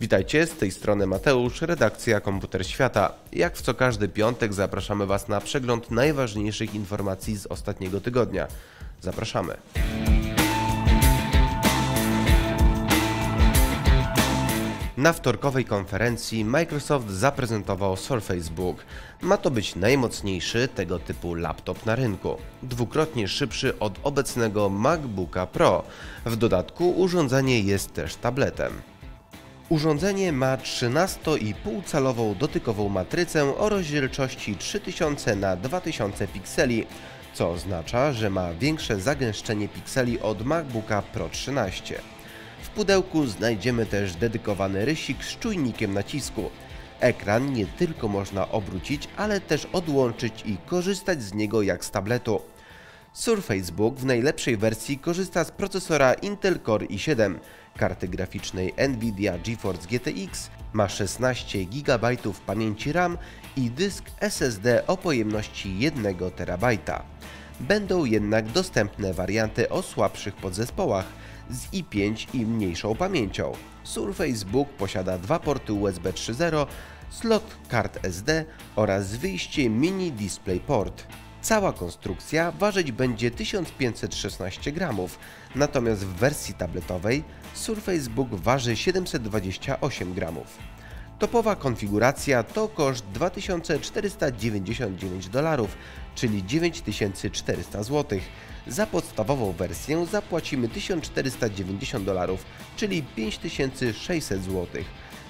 Witajcie, z tej strony Mateusz, redakcja Komputer Świata. Jak w co każdy piątek zapraszamy Was na przegląd najważniejszych informacji z ostatniego tygodnia. Zapraszamy. Na wtorkowej konferencji Microsoft zaprezentował Surface Book. Ma to być najmocniejszy tego typu laptop na rynku, dwukrotnie szybszy od obecnego MacBooka Pro. W dodatku urządzenie jest też tabletem. Urządzenie ma 13,5 calową dotykową matrycę o rozdzielczości 3000 na 2000 pikseli, co oznacza, że ma większe zagęszczenie pikseli od MacBooka Pro 13. W pudełku znajdziemy też dedykowany rysik z czujnikiem nacisku. Ekran nie tylko można obrócić, ale też odłączyć i korzystać z niego jak z tabletu. Surface Book w najlepszej wersji korzysta z procesora Intel Core i7, karty graficznej Nvidia GeForce GTX, ma 16 GB pamięci RAM i dysk SSD o pojemności 1 TB. Będą jednak dostępne warianty o słabszych podzespołach z i5 i mniejszą pamięcią. Surface Book posiada dwa porty USB 3.0, slot kart SD oraz wyjście mini DisplayPort. Cała konstrukcja ważyć będzie 1516 gramów, natomiast w wersji tabletowej Surface Book waży 728 gramów. Topowa konfiguracja to koszt 2499 dolarów, czyli 9400 zł. Za podstawową wersję zapłacimy 1490 dolarów, czyli 5600 zł.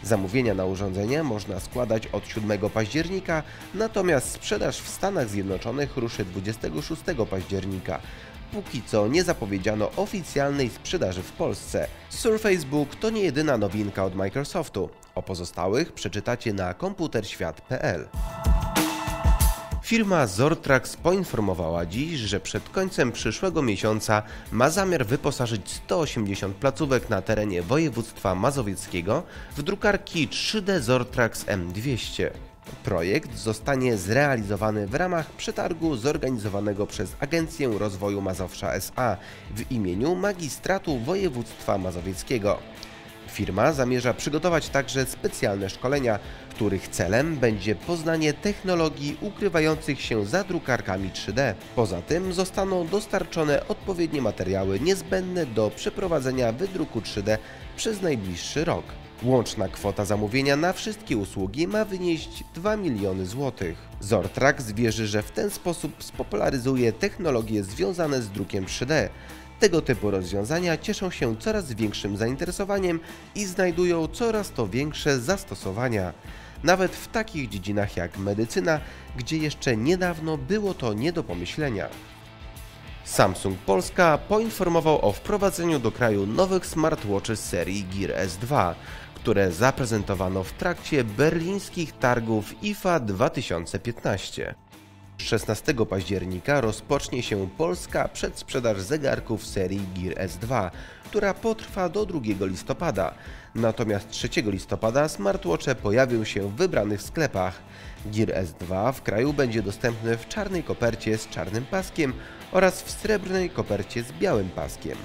Zamówienia na urządzenie można składać od 7 października, natomiast sprzedaż w Stanach Zjednoczonych ruszy 26 października. Póki co nie zapowiedziano oficjalnej sprzedaży w Polsce. Surface Book to nie jedyna nowinka od Microsoftu. O pozostałych przeczytacie na komputerświat.pl. Firma Zortrax poinformowała dziś, że przed końcem przyszłego miesiąca ma zamiar wyposażyć 180 placówek na terenie województwa mazowieckiego w drukarki 3D Zortrax M200. Projekt zostanie zrealizowany w ramach przetargu zorganizowanego przez Agencję Rozwoju Mazowsza SA w imieniu Magistratu Województwa Mazowieckiego. Firma zamierza przygotować także specjalne szkolenia, których celem będzie poznanie technologii ukrywających się za drukarkami 3D. Poza tym zostaną dostarczone odpowiednie materiały niezbędne do przeprowadzenia wydruku 3D przez najbliższy rok. Łączna kwota zamówienia na wszystkie usługi ma wynieść 2 miliony złotych. Zortrax wierzy, że w ten sposób spopularyzuje technologie związane z drukiem 3D. Tego typu rozwiązania cieszą się coraz większym zainteresowaniem i znajdują coraz to większe zastosowania. Nawet w takich dziedzinach jak medycyna, gdzie jeszcze niedawno było to nie do pomyślenia. Samsung Polska poinformował o wprowadzeniu do kraju nowych smartwatchy serii Gear S2, które zaprezentowano w trakcie berlińskich targów IFA 2015. 16 października rozpocznie się polska przedsprzedaż zegarków serii Gear S2, która potrwa do 2 listopada. Natomiast 3 listopada smartwatche pojawią się w wybranych sklepach. Gear S2 w kraju będzie dostępny w czarnej kopercie z czarnym paskiem oraz w srebrnej kopercie z białym paskiem.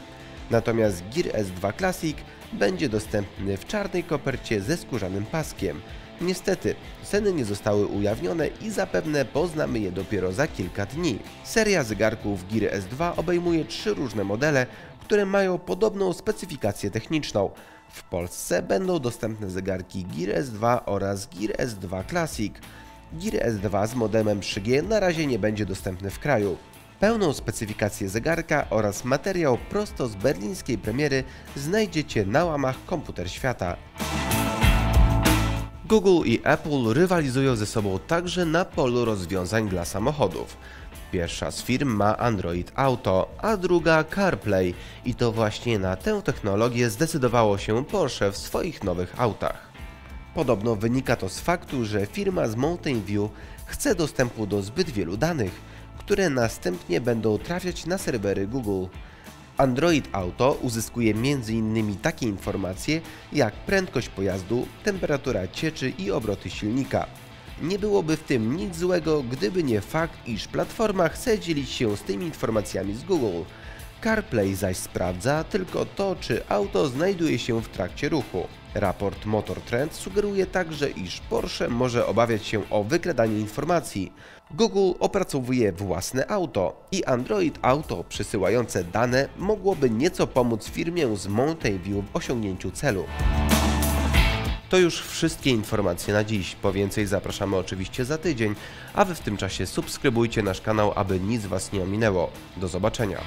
Natomiast Gear S2 Classic będzie dostępny w czarnej kopercie ze skórzanym paskiem. Niestety, ceny nie zostały ujawnione i zapewne poznamy je dopiero za kilka dni. Seria zegarków Gear S2 obejmuje trzy różne modele, które mają podobną specyfikację techniczną. W Polsce będą dostępne zegarki Gear S2 oraz Gear S2 Classic. Gear S2 z modemem 3G na razie nie będzie dostępny w kraju. Pełną specyfikację zegarka oraz materiał prosto z berlińskiej premiery znajdziecie na łamach Komputer Świata. Google i Apple rywalizują ze sobą także na polu rozwiązań dla samochodów. Pierwsza z firm ma Android Auto, a druga CarPlay i to właśnie na tę technologię zdecydowało się Porsche w swoich nowych autach. Podobno wynika to z faktu, że firma z Mountain View chce dostępu do zbyt wielu danych, które następnie będą trafiać na serwery Google. Android Auto uzyskuje m.in. takie informacje jak prędkość pojazdu, temperatura cieczy i obroty silnika. Nie byłoby w tym nic złego, gdyby nie fakt, iż platforma chce dzielić się z tymi informacjami z Google. CarPlay zaś sprawdza tylko to, czy auto znajduje się w trakcie ruchu. Raport Motor Trend sugeruje także, iż Porsche może obawiać się o wykradanie informacji. Google opracowuje własne auto i Android Auto przesyłające dane mogłoby nieco pomóc firmie z Mountain View w osiągnięciu celu. To już wszystkie informacje na dziś. Po więcej zapraszamy oczywiście za tydzień, a wy w tym czasie subskrybujcie nasz kanał, aby nic Was nie ominęło. Do zobaczenia.